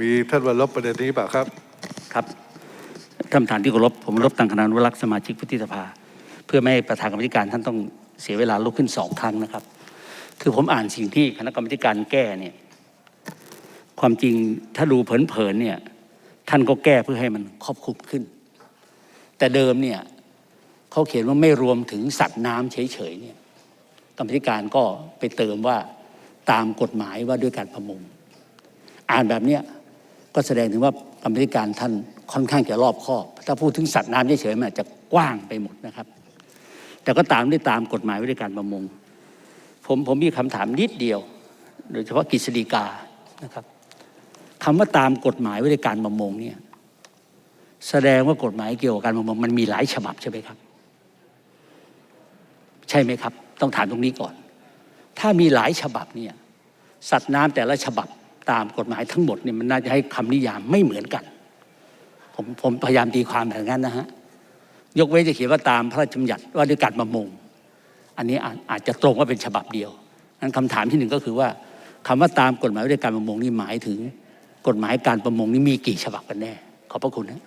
มีท่านวันลบประเด็นนี้เปล่าครับครับท่านประธานที่เคารพผมรบตังคณานุรักษ์สมาชิกวุฒิสภา เพื่อไม่ให้ประธานกรรมธิการท่านต้องเสียเวลาลุกขึ้นสองครั้งนะครับ คือผมอ่านสิ่งที่คณะกรรมการแก้เนี่ยความจริงถ้าดูเผินๆเนี่ยท่านก็แก้เพื่อให้มันครอบคลุมขึ้น แต่เดิมเนี่ยเขาเขียนว่าไม่รวมถึงสัตว์น้ำเฉยๆเนี่ยกรรมธิการก็ไปเติมว่าตามกฎหมายว่าด้วยการประมงอ่านแบบเนี้ย ก็แสดงถึงว่ากรรมธิการท่านค่อนข้างจะรอบคอบถ้าพูดถึงสัตว์น้ำเฉยๆมันอาจจะกว้างไปหมดนะครับ แต่ก็ตามได้ตามกฎหมายว่าด้วยการประมง ผมผมมีคำถามนิดเดียว โดยเฉพาะกฤษฎีกานะครับคำว่าตามกฎหมายว่าด้วยการประมงเนี่ยแสดงว่ากฎหมายเกี่ยวกับการประมงมันมีหลายฉบับใช่ไหมครับ ใช่ไหมครับ ต้องถามตรงนี้ก่อน ถ้ามีหลายฉบับเนี่ยสัตว์น้ำแต่ละฉบับ ตามกฎหมายทั้งหมดเนี่ยมันน่าจะให้คำนิยามไม่เหมือนกัน ผมผมพยายามตีความแบบนั้นนะฮะยกเว้นจะเขียนว่าตามพระราชบัญญัติว่าด้วยการประมง อันนี้อาจจะตรงว่าเป็นฉบับเดียวนั้นคำถามที่หนึ่งก็คือว่าคำว่าตามกฎหมายว่าด้วยการประมงนี่หมายถึง กฎหมายการประมงนี่มีกี่ฉบับกันแน่ ขอบพระคุณนะ